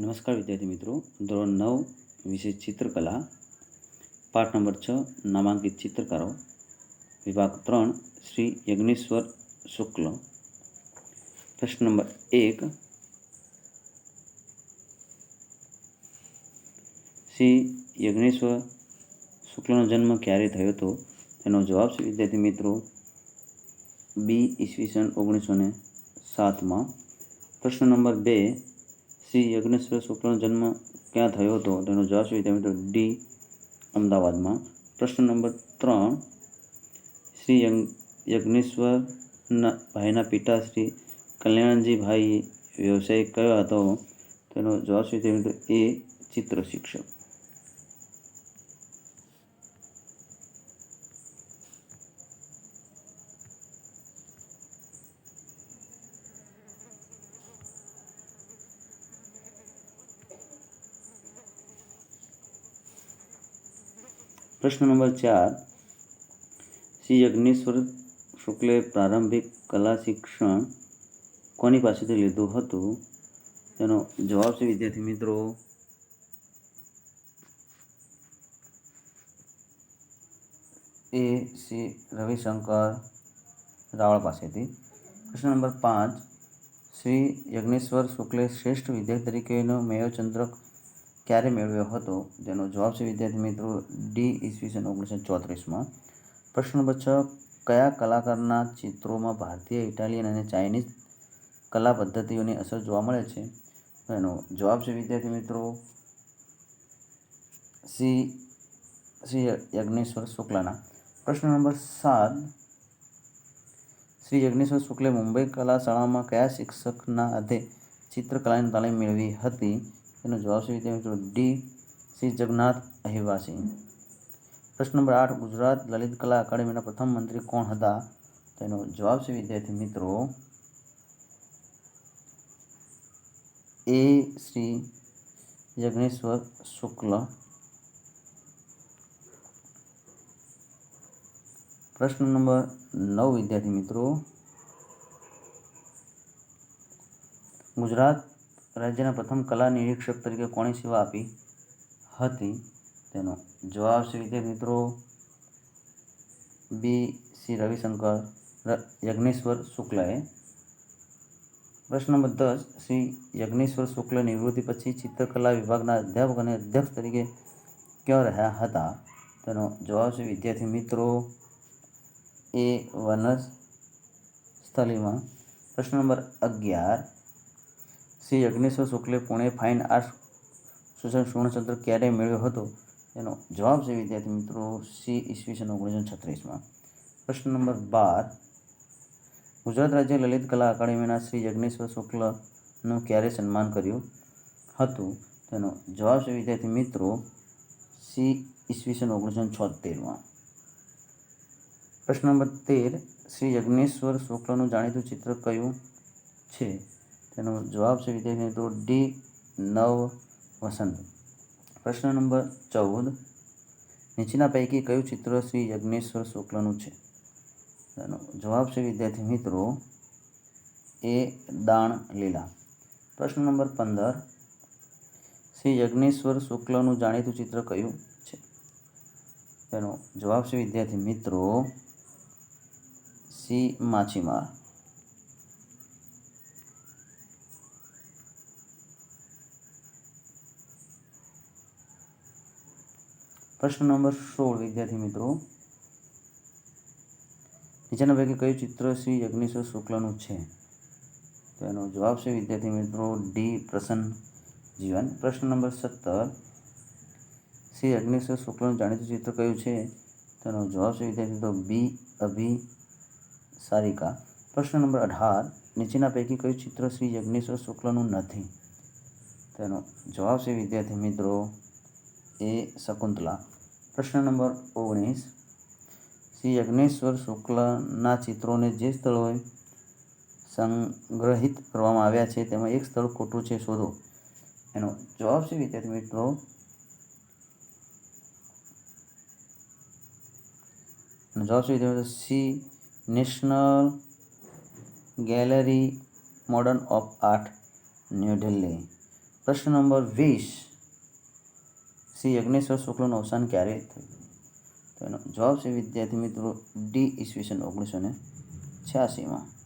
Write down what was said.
નમસ્કાર વિદ્યાર્થી મિત્રો. ધોરણ નવ વિષય ચિત્રકલા. પાઠ નંબર છ, નામાંકિત ચિત્રકારો. વિભાગ ત્રણ, શ્રી યજ્ઞેશ્વર શુક્લ. પ્રશ્ન નંબર એક. શ્રી યજ્ઞેશ્વર શુક્લનો જન્મ ક્યારે થયો હતો? તેનો જવાબ છે વિદ્યાર્થી મિત્રો, બી ઈસવીસન ઓગણીસો ને સાતમાં. પ્રશ્ન નંબર બે. શ્રી યજ્ઞેશ્વર શુક્લનો જન્મ ક્યાં થયો હતો? તેનો જવાબ છે? વિદ્યાર્થી મિત્રો ડી, અમદાવાદમાં. પ્રશ્ન નંબર ત્રણ, શ્રી યજ્ઞેશ્વરના ભાઈના પિતા શ્રી કલ્યાણજીભાઈ વ્યવસાય કયો હતો? તેનો જવાબ છે? વિદ્યાર્થી મિત્રો એ ચિત્ર શિક્ષક પ્રશ્ન નંબર ચાર. શ્રી યજ્ઞેશ્વર શુક્લે પ્રારંભિક કલા શિક્ષણ કોની પાસેથી લીધું હતું? તેનો જવાબ છે, વિદ્યાર્થી મિત્રો. એ. શ્રી રવિશંકર રાવળ પાસેથી. પ્રશ્ન નંબર પાંચ. શ્રી યજ્ઞેશ્વર શુક્લે શ્રેષ્ઠ વિદ્યાર્થી તરીકેનો મેયોચંદ્રક ક્યારે મેળવ્યો હતો? તેનો જવાબ છે, વિદ્યાર્થી મિત્રો, ડી ઈસવીસન ઓગણીસો ચોત્રીસમાં. પ્રશ્ન નંબર છ, કયા કલાકારના ચિત્રોમાં ભારતીય, ઇટાલિયન અને ચાઇનીઝ કલા પદ્ધતિઓની અસર જોવા મળે છે? એનો જવાબ છે, વિદ્યાર્થી મિત્રો, સી શ્રી યજ્ઞેશ્વર શુક્લાના. પ્રશ્ન નંબર સાત શ્રી યજ્ઞેશ્વર શુક્લે મુંબઈ કલા શાળામાં કયા શિક્ષકના હાથે ચિત્રકલાની તાલીમ મેળવી હતી? તેનો જવાબ છે વિદ્યાર્થી મિત્રો ડી શ્રી જગન્નાથ અહિવાસી. પ્રશ્ન નંબર આઠ, ગુજરાત લલિત કલા અકાદમીના પ્રથમ મંત્રી કોણ હતા? તેનો જવાબ છે વિદ્યાર્થી મિત્રો એ શ્રી જગનેશ્વર શુક્લ. પ્રશ્ન નંબર નવ, વિદ્યાર્થી મિત્રો ગુજરાત રાજ્યના પ્રથમ કલા નિરીક્ષક તરીકે કોણે સેવા આપી હતી? તેનો જવાબ છે વિદ્યાર્થી મિત્રો, બી. સી. રવિશંકર યજ્ઞેશ્વર શુક્લાએ. પ્રશ્ન નંબર દસ, શ્રી યજ્ઞેશ્વર શુક્લ નિવૃત્તિ પછી ચિત્રકલા વિભાગના અધ્યાપક અને અધ્યક્ષ તરીકે ક્યાં રહ્યા હતા? તેનો જવાબ છે વિદ્યાર્થી મિત્રો, એ વનસ સ્થલીમાં પ્રશ્ન નંબર અગિયાર શ્રી યજ્ઞેશ્વર શુક્લે પુણે ફાઇન આર્ટ્સ સુશન સુવર્ણચંદ્ર ક્યારે મેળવ્યો હતો? એનો જવાબ છે, વિદ્યાર્થી મિત્રો, સી ઈસવીસન ઓગણીસો છત્રીસમાં. પ્રશ્ન નંબર બાર. ગુજરાત રાજ્ય લલિત કલા અકાદમીના શ્રી યજ્ઞેશ્વર શુક્લનું ક્યારે સન્માન કર્યું હતું? તેનો જવાબ છે, વિદ્યાર્થી મિત્રો, સી ઈસવીસન ઓગણીસો છોતેરમાં. પ્રશ્ન નંબર તેર. શ્રી યજ્ઞેશ્વર શુક્લનું જાણીતું ચિત્ર કયું છે? તેનો જવાબ છે વિદ્યાર્થી મિત્રો ડી નવ વસંત. પ્રશ્ન નંબર ચૌદ. નીચેના પૈકી કયું ચિત્ર શ્રી યજ્ઞેશ્વર શુક્લનું છે? તેનો જવાબ છે વિદ્યાર્થી મિત્રો એ દાણ લીલા. પ્રશ્ન નંબર પંદર. શ્રી યજ્ઞેશ્વર શુક્લનું જાણીતું ચિત્ર કયું છે? તેનો જવાબ છે વિદ્યાર્થી મિત્રો સી માછીમાર. પ્રશ્ન નંબર સોળ, વિદ્યાર્થી મિત્રો. નીચેના પૈકી કયું ચિત્ર શ્રી યજ્ઞેશ્વર શુક્લનું છે? તો એનો જવાબ છે, વિદ્યાર્થી મિત્રો, ડી, પ્રસન્ન જીવન. પ્રશ્ન નંબર સત્તર. શ્રી યજ્ઞેશ્વર શુક્લનું જાણીતું ચિત્ર કયું છે? તેનો જવાબ છે, વિદ્યાર્થી મિત્રો, બી અભિ સારિકા પ્રશ્ન નંબર અઢાર. નીચેના પૈકી કયું ચિત્ર શ્રી યજ્ઞેશ્વર શુક્લનું નથી? તેનો જવાબ છે, વિદ્યાર્થી મિત્રો એ શકુંતલા. પ્રશ્ન નંબર ઓગણીસ. શ્રી યજ્ઞેશ્વર શુક્લના ચિત્રોને જે સ્થળોએ સંગ્રહિત કરવામાં આવ્યા છે, તેમાં એક સ્થળ ખોટું છે, શોધો. એનો જવાબ છે, વિદ્યાર્થી મિત્રો. જવાબ છે, વિદ્યાર્થી C, national gallery modern of art, new Delhi. પ્રશ્ન નંબર વીસ. શ્રી યજ્ઞેશ્વર શુક્લનું અવસાન ક્યારે થયું? તો એનો જવાબ છે વિદ્યાર્થી મિત્રો, ડી ઈસવીસન ઓગણીસો ને છ્યાસીમાં